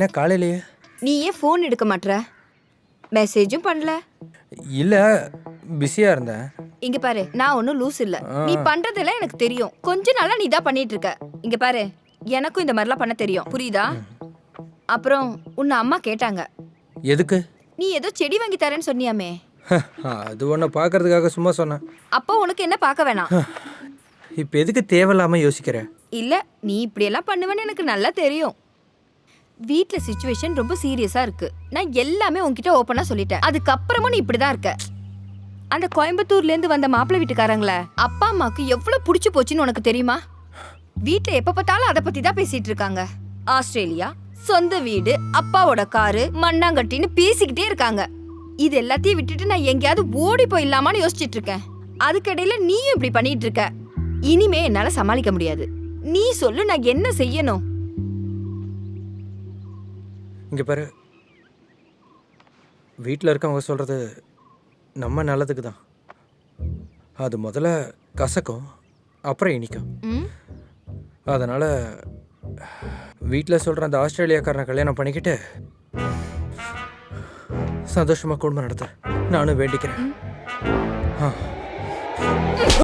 என்ன காலையிலேயே? நீ ஏன் ஃபோன் எடுக்க மாட்ற? மெசேஜும் பண்ணல. இல்லை பிஸியாக இருந்தேன். இங்க பாரு நான் ஒன்றும் லூஸ் இல்ல. நீ பண்றதெல்லாம் எனக்கு தெரியும். கொஞ்ச நாளா நீ தான் பண்ணிட்டு இருக்க. இங்க பாரு எனக்கும் இந்த மாதிரிலாம் பண்ண தெரியும். புரியுதா? அப்புறம் உன்னை அம்மா கேட்டாங்க. எதுக்கு? நீ ஏதோ செடி வாங்கி தரேன்னு சொன்னியாமே. அது ஒன்று பார்க்கறதுக்காக சும்மா சொன்னேன். அப்போ உனக்கு என்ன பார்க்க வேணாம்? இப்போ எதுக்கு தேவையில்லாமல் யோசிக்கிற? இல்ல நீ இப்படியெல்லாம் பண்ணுவேன்னு எனக்கு நல்லா தெரியும். வீட்டில் சுச்சுவேஷன் ரொம்ப சீரியஸாக இருக்கு. நான் எல்லாமே உங்ககிட்ட ஓப்பனாக சொல்லிட்டேன். அதுக்கப்புறமும் நீ இப்படிதான் இருக்க. அந்த கோயம்புத்தூர்லேருந்து வந்த மாப்பிள்ளை வீட்டுக்காரங்களே அப்பா அம்மாவுக்கு எவ்வளோ பிடிச்சி போச்சுன்னு உனக்கு தெரியுமா? வீட்டில் எப்போ பார்த்தாலும் அதை பற்றி தான் பேசிகிட்டு இருக்காங்க. ஆஸ்திரேலியா சொந்த வீடு அப்பாவோட காரு மண்ணாங்கட்டின்னு பேசிக்கிட்டே இருக்காங்க. இது எல்லாத்தையும் விட்டுட்டு நான் எங்கேயாவது ஓடி போயிடலாமான்னு யோசிச்சிட்டு இருக்கேன். அதுக்கடையில் நீயும் இப்படி பண்ணிட்டு இருக்க. இனிமே என்னால் சமாளிக்க முடியாது. நீ சொல்லு நான் என்ன செய்யணும்? இங்கே பாரு. வீட்டில் இருக்கவங்க சொல்கிறது நம்ம நல்லதுக்கு தான். அது முதல்ல கசக்கும் அப்புறம் இனிக்கும்? அதனால் வீட்டில் சொல்கிற அந்த ஆஸ்திரேலியாக்காரனை கல்யாணம் பண்ணிக்கிட்டு சந்தோஷமாக குடும்பம் நடத்த நானும் வேண்டிக்கிறேன். ஆ.